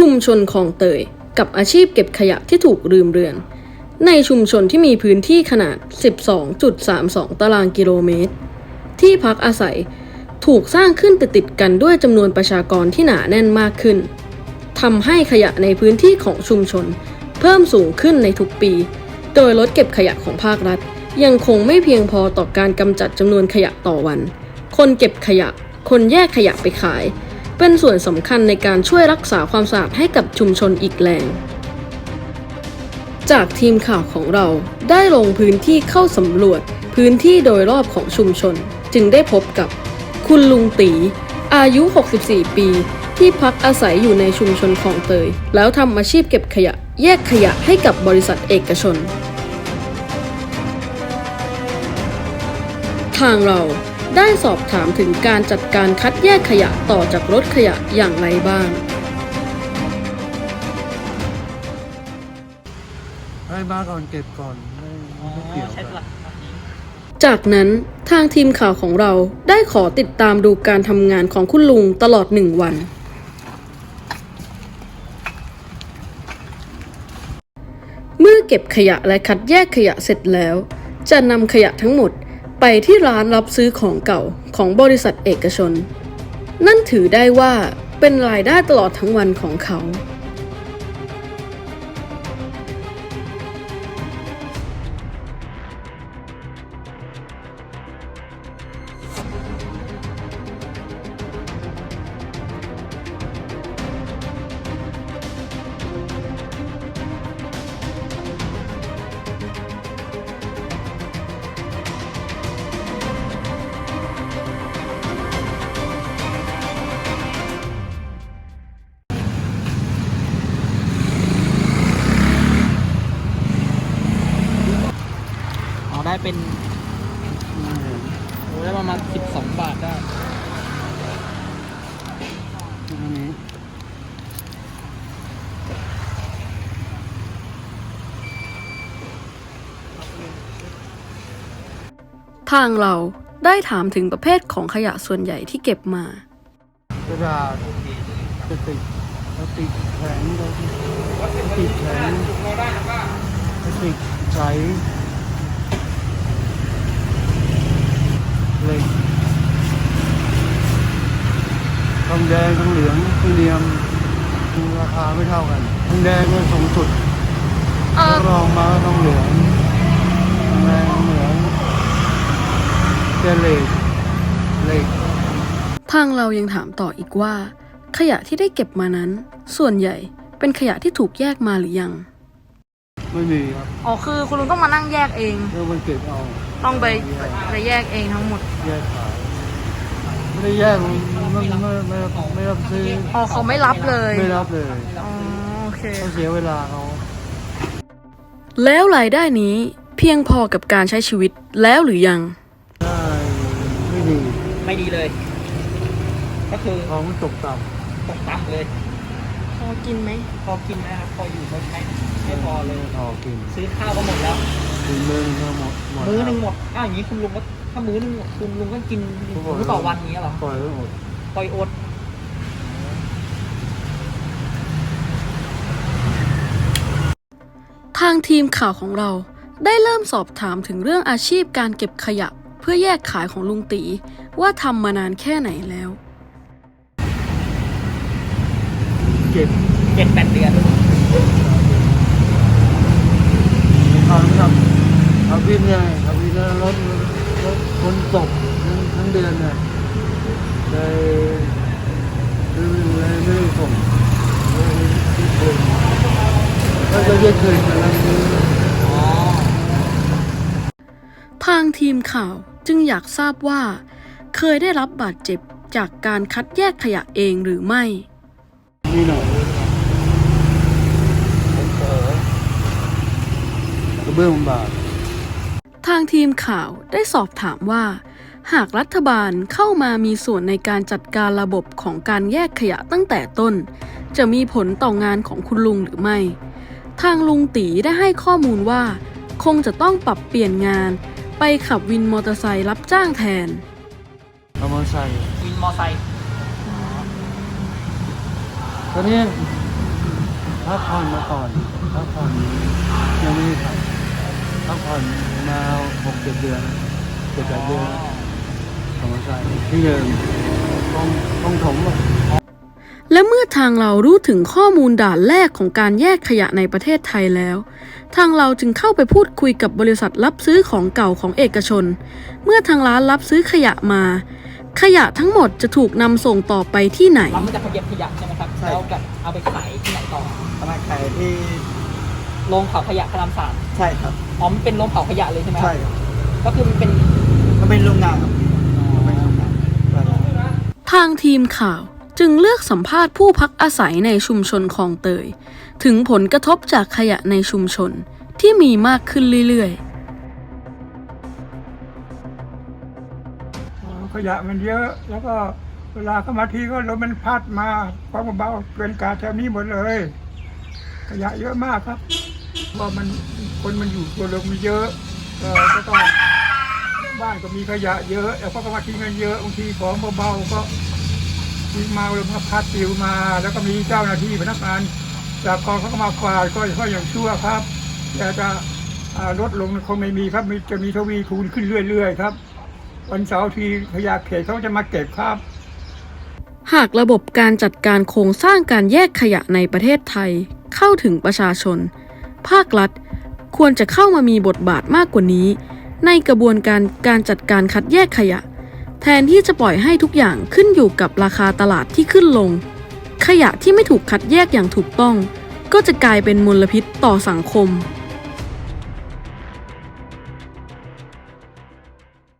ชุมชนคลองเตย กับอาชีพเก็บขยะที่ถูกลืมเรือน ในชุมชนที่มีพื้นที่ขนาด 12.32 ตารางกิโลเมตร ที่พักอาศัยถูกสร้างขึ้นติดติดกันด้วยจำนวนประชากรที่หนาแน่นมากขึ้นทำให้ขยะในพื้นที่ของชุมชน เพิ่มสูงขึ้นในทุกปี โดยรถเก็บขยะของภาครัฐ ยังคงไม่เพียงพอต่อการกำจัดจำนวนขยะต่อวัน คนเก็บขยะ คนแยกขยะไปขาย เป็นส่วนสำคัญในการช่วยรักษาความสะอาดให้กับชุมชนอีกแรงจากทีมข่าวของเราได้ลงพื้นที่เข้าสำรวจพื้นที่โดยรอบของชุมชน จึงได้พบกับ คุณลุงตี อายุ 64 ปี ที่พักอาศัยอยู่ในชุมชนคลองเตย แล้วทำอาชีพเก็บขยะ แยกขยะให้กับบริษัทเอกชน ทางเรา ได้สอบถามถึงการจัดการคัดแยกขยะต่อจากรถขยะอย่างไรบ้าง ให้มาก่อนเก็บก่อนไม่ไม่เกี่ยวใช้กันหลักแบบนี้จากนั้นทางทีมข่าวของเราได้ขอติดตามดูการทำงานของคุณลุงตลอดหนึ่งวัน เมื่อเก็บขยะและคัดแยกขยะเสร็จแล้ว จะนำขยะทั้งหมด ไปที่ร้านรับซื้อของเก่าของบริษัทเอกชน นั่นถือได้ว่าเป็นรายได้ตลอดทั้งวันของเขา เป็นโอ้ได้ประมาณสิบสองบาทได้อันนี้ทางเราได้ถามถึงประเภทของขยะส่วนใหญ่ที่เก็บมากระดาษกระติกกระติกแข็งกระติกแข็งกระติกใส เหล็กทองแดงทองเหลืองทองเนียมราคาไม่เท่ากันทองแดงก็สูงสุดแล้วรองมาก็ทองเหลืองทองแดงทองเหลืองเจเหล็กเหล็กทางเรายังถามต่ออีกว่า ขยะที่ได้เก็บมานั้น ส่วนใหญ่เป็นขยะที่ถูกแยกมาหรือยัง ไม่มีครับ อ๋อคือคุณลุงต้องมานั่งแยกเองเรื่องมันเก็บเอา ต้องไปไปแยกเองทั้งหมด แยกขายไม่ได้แยกไม่ไม่ไม่ไม่ไม่รับซื้ออ๋อเขาไม่รับเลยไม่รับเลยอ๋อโอเคต้องเสียเวลาเขาแล้วรายได้นี้เพียงพอกับการใช้ชีวิตแล้วหรือยัง ได้ไม่ดีไม่ดีเลย ก็คือทองมันตกต่ตกต่ำเลย พอกินไหมพอกินนะครับพออยู่ไม่ใช้ไม่พอเลยำพอกิน ซื้อข้าวก็หมดแล้ว กินมื้อนึงก็หมดหมดมื้อหนึ่งหมดอ้าวอย่างนี้คุณลุงก็ถ้ามื้อหนึ่งหมดคุณลุงก็กินมื้อต่อวันนี้ยเหรอปล่อยไว้หมดปล่อยอดทางทีมข่าวของเราได้เริ่มสอบถามถึงเรื่องอาชีพการเก็บขยะเพื่อแยกขายของลุงตีว่าทำมานานแค่ไหนแล้วเก็บเจ็ดแปดเดือน ทำทำทำวินไงทำวินแล้วรถรถคนตกทั้งทั้งเดือนเนี่ยเลยเลยเลยไม่ได้ส่งเลยไม่ได้ส่งแล้วก็แยกคืนกันแล้วอ๋อทางทีมข่าวจึงอยากทราบว่า เคยได้รับบาดเจ็บจากการคัดแยกขยะเองหรือไม่นี่หน่อยโอ้โหกระเบื้องบาดางทีมข่าวได้สอบถามว่า หากรัฐบาลเข้ามามีส่วนในการจัดการระบบของการแยกขยะตั้งแต่ต้น จะมีผลต่องานของคุณลุงหรือไม่ ทางลุงตีได้ให้ข้อมูลว่า คงจะต้องปรับเปลี่ยนงาน ไปขับวินมอเตอร์ไซค์รับจ้างแทนเอามาใส่วินมอไซค์ตอนนี้พักผ่อนมาก่อนพักผ่อนยังไม่ได้ทำ พักผ่อนมาหกเจ็ดเดือนเจ็ดแปดเดือนสองสายที่เดิมต้องต้องถมอะ และเมื่อทางเรารู้ถึงข้อมูลด่านแรกของการแยกขยะในประเทศไทยแล้ว ทางเราจึงเข้าไปพูดคุยกับบริษัทรับซื้อของเก่าของเอกชน เมื่อทางร้านรับซื้อขยะมา ขยะทั้งหมดจะถูกนำส่งต่อไปที่ไหน เราไม่จะเก็บขยะใช่ไหมครับ ใช่ แล้วแบบเอาไปขายที่ไหนต่อเอามาขายที่ โรงเผาขยะพระรามสามใช่ครับ อ๋อมันเป็นโรงเผาขยะเลยใช่ไหมครับใช่ครับก็คือมันเป็น มันเป็นโรงงานครับมันเป็นโรงงานแบบนั้นทางทีมข่าวจึงเลือกสัมภาษณ์ผู้พักอาศัยในชุมชนคลองเตย ถึงผลกระทบจากขยะในชุมชนที่มีมากขึ้นเรื่อยๆขยะมันเยอะแล้วก็เวลาเข้ามาทีก็รถมันพัดมาความเบาๆเกินการแถวนี้หมดเลย ขยะเยอะมากครับ เพรามันคนมันอยู่ตัวเลงมันเยอะเออก็ต้องบ้านก็มีขยะเยอะแล้วก็มาทิ้งกันเยอะบางทีของเบาๆก็ทิ้งมาแล้วมาพัดปลิวมา แล้วก็มีเจ้าหน้าที่พนักงานจากกองเขาก็มาควาก็ก็อย่างชั่วครับแต่จะลดลงคงไม่มีครับมีจะมีทวีคูณขึ้นเรื่อยๆครับ วันเสาร์ทีขยะเขตเขาจะมาเก็บครับ หากระบบการจัดการโครงสร้างการแยกขยะในประเทศไทยเข้าถึงประชาชน ภาครัฐ ควรจะเข้ามามีบทบาทมากกว่านี้ ในกระบวนการการจัดการคัดแยกขยะ แทนที่จะปล่อยให้ทุกอย่างขึ้นอยู่กับราคาตลาดที่ขึ้นลง ขยะที่ไม่ถูกคัดแยกอย่างถูกต้อง ก็จะกลายเป็นมลพิษต่อสังคม